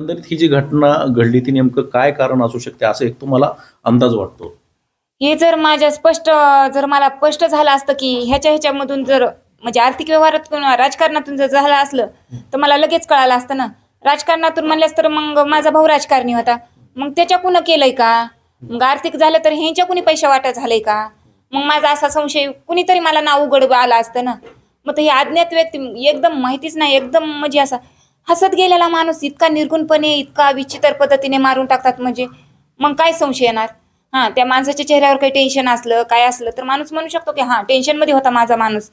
एकंदरीत ही जी घटना घडली ती नेमकं काय कारण असू शकते असं एक तुम्हाला अंदाज वाटतो? हे जर माझ्या स्पष्ट जर मला स्पष्ट झालं असतं की ह्याच्या ह्याच्यामधून जर म्हणजे आर्थिक व्यवहारात किंवा राजकारणातून जर झालं असलं तर मला लगेच कळालं असतं ना. राजकारणातून म्हणल्यास तर मग माझा भाऊ राजकारणी होता. मग त्याच्या कुणं केलंय का? मग आर्थिक झालं तर ह्यांच्या कुणी पैसे वाटत झालंय का? मग माझा असा संशय कुणीतरी मला नाव उघड आला असतं ना. मग तर हे अज्ञात व्यक्ती एकदम माहितीच नाही एकदम म्हणजे असा हसत गेलेला माणूस इतका निर्गुणपणे इतका विचित्र पद्धतीने मारून टाकतात म्हणजे. मग काय संशय येणार? हा त्या माणसाच्या चेहऱ्यावर काही टेन्शन असलं काय असलं तर माणूस म्हणू शकतो की हा टेन्शनमध्ये होता माझा माणूस.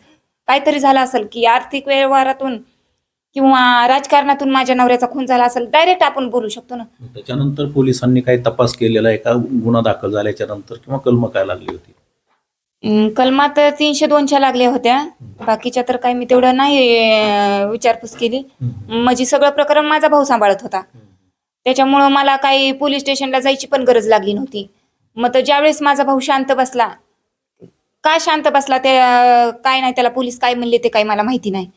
काहीतरी झाला असेल की आर्थिक व्यवहारातून किंवा राजकारणातून माझ्या नवऱ्याचा खून झाला असेल डायरेक्ट आपण बोलू शकतो ना. त्याच्यानंतर पोलिसांनी काही तपास केलेला आहे का? गुन्हा दाखल झाल्याच्यानंतर किंवा कलम काय लागली होती? अं, कलमा तर तीनशे दोनच्या लागल्या होत्या. बाकीच्या तर काही मी तेवढं नाही अं, विचारपूस केली. म्हणजे सगळं प्रकरण माझा भाऊ सांभाळत होता. त्याच्यामुळं मला काही पोलीस स्टेशनला जायची पण गरज लागली नव्हती. मग तर ज्यावेळेस माझा भाऊ शांत बसला का शांत बसला ते अं, काय नाही त्याला पोलीस काय म्हणले ते काही मला माहिती नाही.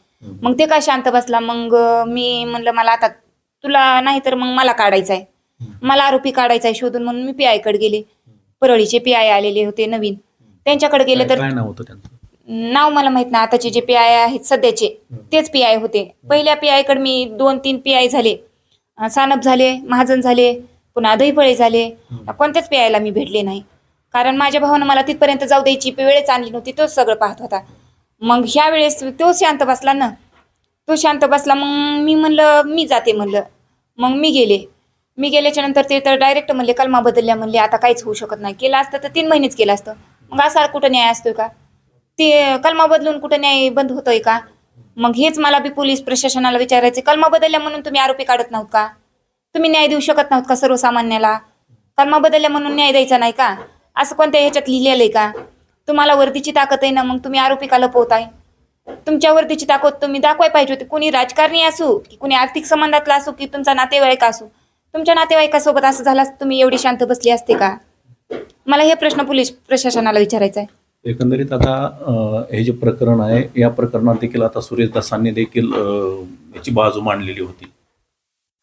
मग ते काय शांत बसला? मग अं, मी म्हणलं मला आता तुला नाही तर मग मला काढायचं आहे मला आरोपी काढायचा आहे शोधून म्हणून मी पी आयकडे गेले. परळीचे पी आय आलेले होते नवीन. त्यांच्याकडे गेले तर काय नाव होतं त्यांचं? नाव मला माहीत नाही. आताचे जे पी आय आहेत सध्याचे तेच पी आय होते. पहिल्या पी आयकडे मी दोन तीन पी आय झाले. अं, सानप झाले महाजन झाले पुन्हा दहीफळे झाले. कोणत्याच पी आयला मी भेटले नाही. कारण माझ्या भावानं मला तिथपर्यंत जाऊ द्यायची वेळच आणली नव्हती तोच सगळं पाहत होता. मग ह्या वेळेस तो शांत बसला ना. तो शांत बसला मग मी म्हणलं मी जाते म्हणलं. मग मी गेले. मी गेल्याच्यानंतर ते तर डायरेक्ट म्हणले कलमा बदलल्या म्हणले आता काहीच होऊ शकत नाही. केलं असतं तर तीन महिनेच केलं असतं. मग असा कुठं न्याय असतोय का? ते कलमा बदलून कुठं न्याय बंद होतोय का? मग हेच मला बी पोलीस प्रशासनाला विचारायचे कलमा बदलल्या म्हणून तुम्ही आरोपी काढत नव्हत का? तुम्ही न्याय देऊ शकत नव्हत का सर्वसामान्याला? कलमा बदलल्या म्हणून न्याय द्यायचा नाही का? असं कोणत्या ह्याच्यात लिहिलेलं आहे का? तुम्हाला वर्दीची ताकद आहे ना मग तुम्ही आरोपी का लपवताय. तुमच्या वर्दीची ताकद तुम्ही दाखवाय पाहिजे होती. कुणी राजकारणी असू की कुणी आर्थिक संबंधातला असू की तुमचा नातेवाईक असू. तुमच्या नातेवाईकासोबत असं झालं तुम्ही एवढी शांत बसली असते का? मला हे प्रश्न पोलीस प्रशासनाला विचारायचा आहे एकंदरीत आता अं, हे जे प्रकरण आहे या प्रकरणात देखील आता सुरेश दासांनी देखील अं, याची बाजू मांडलेली होती.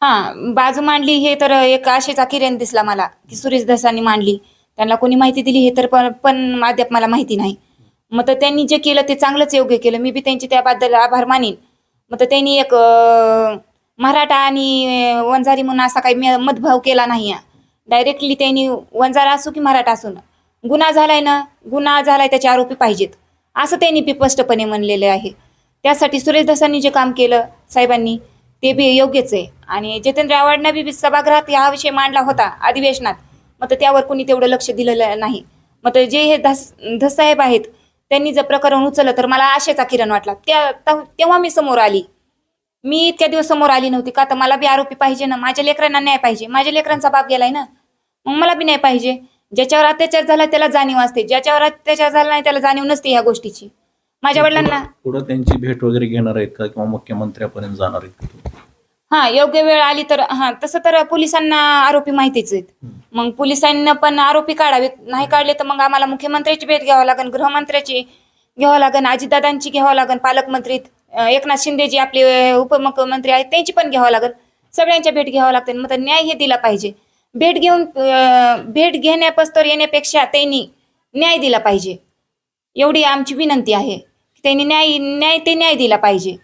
हा बाजू मांडली हे तर एक आशेचा किरण दिसला मला की सुरेश दासांनी मांडली. त्यांना कोणी माहिती दिली हे तर पण पण अद्याप मला माहिती नाही. मग तर त्यांनी जे केलं ते चांगलंच योग्य केलं. मी बी त्यांचे त्याबद्दल आभार मानीन. मग तर त्यांनी एक अं, मराठा आणि अं, वंजारी म्हणून असा काही मे- मतभाव केला नाही डायरेक्टली त्यांनी वंजारा असू की मराठा असू ना गुन्हा झालाय ना गुन्हा झालाय त्याचे आरोपी पाहिजेत. असं त्यांनी बी स्पष्टपणे म्हणलेले आहे. त्यासाठी सुरेश दसांनी जे काम केलं साहेबांनी ते बी योग्यच आहे. आणि जितेंद्र आव्हाडनं बी सभागृहात हा विषय मांडला होता अधिवेशनात मग तर त्यावर कोणी तेवढं लक्ष दिलेलं नाही. मग तर जे हे धस धसाहेब आहेत त्यांनी जर प्रकरण उचललं तर मला आशेचा किरण वाटला. त्या तेव्हा मी समोर आली. मी इतक्या दिवस समोर आली नव्हती. का तर मला बी आरोपी पाहिजे ना? माझ्या लेकरांना न्याय पाहिजे. माझ्या लेकरांचा बाप गेलाय ना? मग मला बी न्याय पाहिजे. ज्याच्यावर अत्याचार झाला त्याला जाणीव असते. ज्याच्यावर अत्याचार झाला नाही त्याला जाणीव नसते ह्या गोष्टीची. माझ्या वडिलांना पुढं त्यांची भेट वगैरे घेणार आहेत का? किंवा मुख्यमंत्र्यापर्यंत जाणार आहेत का तुम्ही? हा योग्य वेळ आली तर हा तसं तर पोलिसांना आरोपी माहितीच आहेत. मग पोलिसांना पण आरोपी काढावेत नाही काढले तर मग आम्हाला मुख्यमंत्र्याची भेट घ्यावं लागेल गृहमंत्र्याची घ्यावं लागेल अजितदादांची घ्यावं लागेल पालकमंत्री अं, एकनाथ शिंदे जी आपले उपमुख्यमंत्री आहेत त्यांची पण घ्यावं लागेल. सगळ्यांच्या भेट घ्यावं लागते मग न्याय हे दिला पाहिजे. भेट घेऊन भेट घेण्यापस्तर येण्यापेक्षा त्यांनी न्याय दिला पाहिजे. एवढी आमची विनंती आहे. त्यांनी न्याय न्याय ते न्याय दिला पाहिजे.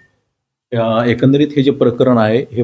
एकंदरीत हे जे प्रकरण आहे हे